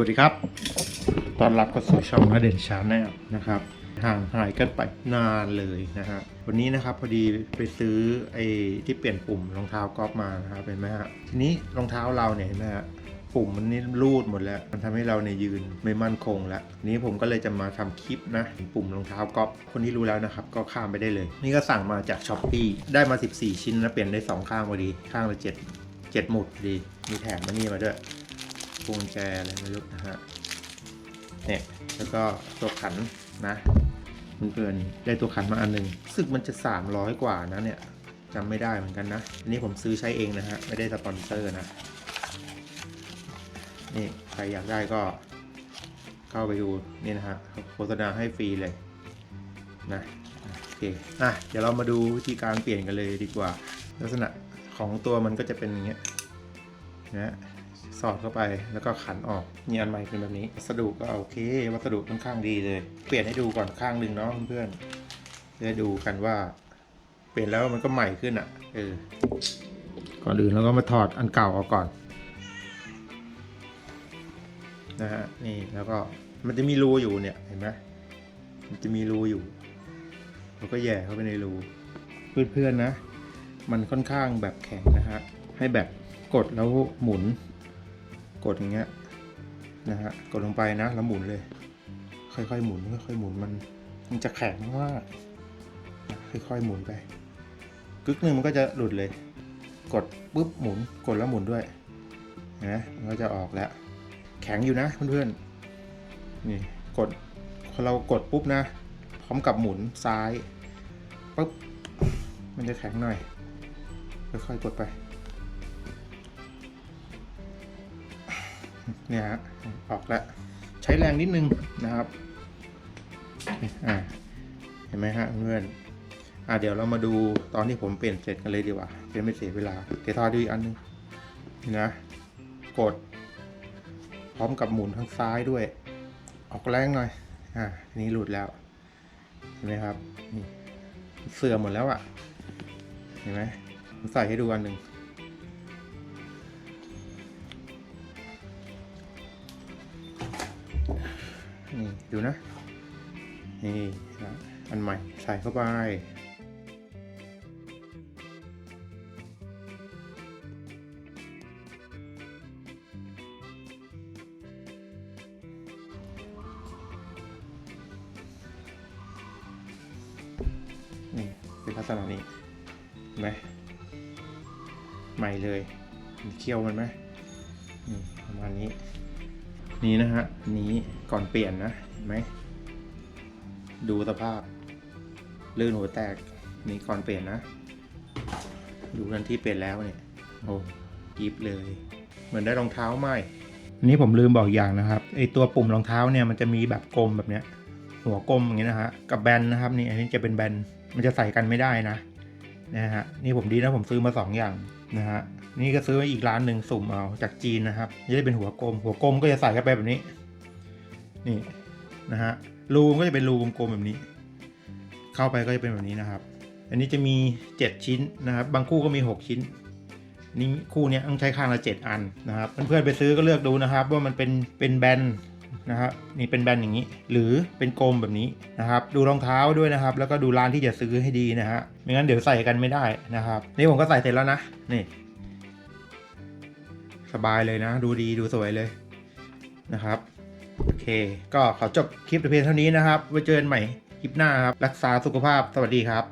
วัสดีครับ ตอนรับเข้าสู่ช่องอเด่นชาแนลนะครับ ห่างหายกันไปนานเลยนะฮะ วันนี้นะครับพอดีไปซื้อไอ้ที่เปลี่ยนปุ่มรองเท้ากอล์ฟมานะครับเห็นไหมฮะ ทีนี้รองเท้าเราเนี่ยเห็นไหมฮะปุ่มมันนี่รูดหมดแล้ว มันทำให้เราเนี่ยยืนไม่มั่นคงแล้วนี้ผมก็เลยจะมาทำคลิปนะปุ่มรองเท้ากอล์ฟคนที่รู้แล้วนะครับ ก็ข้ามไปได้เลย นี่ก็สั่งมาจากช้อปปีได้มา 14 ชิ้นนะเปลี่ยนได้ 2 ข้างพอดี ข้างละ 7 7 หมุดดี มีแถมมานี่มาด้วย กุญแจอะไรไม่รู้นะฮะเนี่ยแล้วก็ตัวขันนะเพื่อนๆได้ตัวขันมาอันหนึ่งสึกมันจะ 300 กว่านะเนี่ยจำไม่ได้เหมือนกันนะอันนี้ผมซื้อใช้เองนะฮะไม่ได้สปอนเซอร์นะนี่ใครอยากได้ก็เข้าไปดูนี่นะฮะโฆษณาให้ฟรีเลยนะโอเคอะเดี๋ยวเรามาดูวิธีการเปลี่ยนกันเลยดีกว่า ลักษณะของตัวมันก็จะเป็นอย่างเงี้ยนะ สอดเข้าไปแล้วก็ขันออกนี่อันใหม่เป็นแบบนี้วัสดุก็โอเค วัสดุค่อนข้างดีเลย เปลี่ยนให้ดูก่อนข้างหนึ่งเนาะเพื่อนๆจะได้ดูกันว่า เปลี่ยนแล้วมันก็ใหม่ขึ้นอะเออก่อนอื่นเราก็มาถอดอันเก่าออกก่อนนะฮะนี่แล้วก็มันจะมีรูอยู่เนี่ยเห็นไหมมันจะมีรูอยู่เราก็แย่เข้าไปในรูเพื่อนๆนะ มันค่อนข้างแบบแข็งนะฮะให้แบบกดแล้วหมุน กดอย่างเงี้ยนะฮะกดลงไปนะแล้วหมุนเลย ค่อยๆหมุนค่อยๆหมุนมันมันจะแข็งมากค่อยๆหมุนไปกึกหนึ่งมันก็จะหลุดเลย กดปุ๊บหมุนกดแล้วหมุนด้วยเห็นไหมมันก็จะออกแล้ว แข็งอยู่นะเพื่อนๆนี่กดพอเรากดปุ๊บนะ พร้อมกับหมุนซ้ายปุ๊บมันจะแข็งหน่อยค่อยๆกดไป เนี่ยฮะออกแล้วใช้แรงนิดนึงนะครับอ่าเห็นไหมฮะเพื่อนอ่าเดี๋ยวเรามาดูตอนที่ผมเปลี่ยนเสร็จกันเลยดีกว่าจะไม่เสียเวลาเดี๋ยวทอดดูอีกอันนึงนี่นะ กด พร้อมกับหมุนทางซ้ายด้วย ออกแรงหน่อยอ่าทีนี้หลุดแล้วเห็นไหมครับนี่เสื่อมหมดแล้วอะ่ะ เห็นไหมผมใส่ให้ดูอันหนึ่ง ดูนะ นี่นะอันใหม่ใส่เข้าไป นี่เป็นลักษณะนี้เห็นไหมใหม่เลยเคี้ยวมันไหมประมาณนี้ นี่นะฮะ นี้ก่อนเปลี่ยนนะ เห็นไหม ดูสภาพ ลื่นหัวแตก นี่ก่อนเปลี่ยนนะ ดูกันที่เปลี่ยนแล้วเนี่ย โอ้กิฟเลย เหมือนได้รองเท้าใหม่อันนี้ผมลืมบอกอย่างนะครับ ไอตัวปุ่มรองเท้าเนี่ยมันจะมีแบบกลมแบบเนี้ย หัวกลมอย่างเงี้ยนะฮะ กับแบนนะครับนี่ อันนี้จะเป็นแบน มันจะใส่กันไม่ได้นะ นะฮะ นี่ผมดีนะผมซื้อมาสองอย่างนะฮะ นี่ก็ซื้อมาอีกร้านหนึ่งสุ่มเอาจากจีนนะครับจะได้เป็นหัวกลม หัวกลมก็จะใส่เข้าไปแบบนี้ นี่นะฮะรูมก็จะเป็นรูกลมๆแบบนี้ เข้าไปก็จะเป็นแบบนี้นะครับ อันนี้จะมี 7 ชิ้นนะครับ บางคู่ก็มี 6 ชิ้น นี่คู่นี้ต้องใช้ข้างละ 7 อันนะครับเพื่อนๆไปซื้อก็เลือกดูนะครับ ว่ามันเป็นเป็นแบนนะครับนี่เป็นแบนอย่างนี้ หรือเป็นกลมแบบนี้นะครับ ดูรองเท้าด้วยนะครับ แล้วก็ดูร้านที่จะซื้อให้ดีนะฮะไม่งั้นเดี๋ยวใส่กันไม่ได้นะครับ นี่ผมก็ใส่เสร็จแล้วนะนี่ สบายเลยนะ ดูดีดูสวยเลยนะครับ โอเค ก็ขอจบคลิปแต่เพียงเท่านี้นะครับ ไว้เจอกันใหม่คลิปหน้าครับ รักษาสุขภาพสวัสดีครับ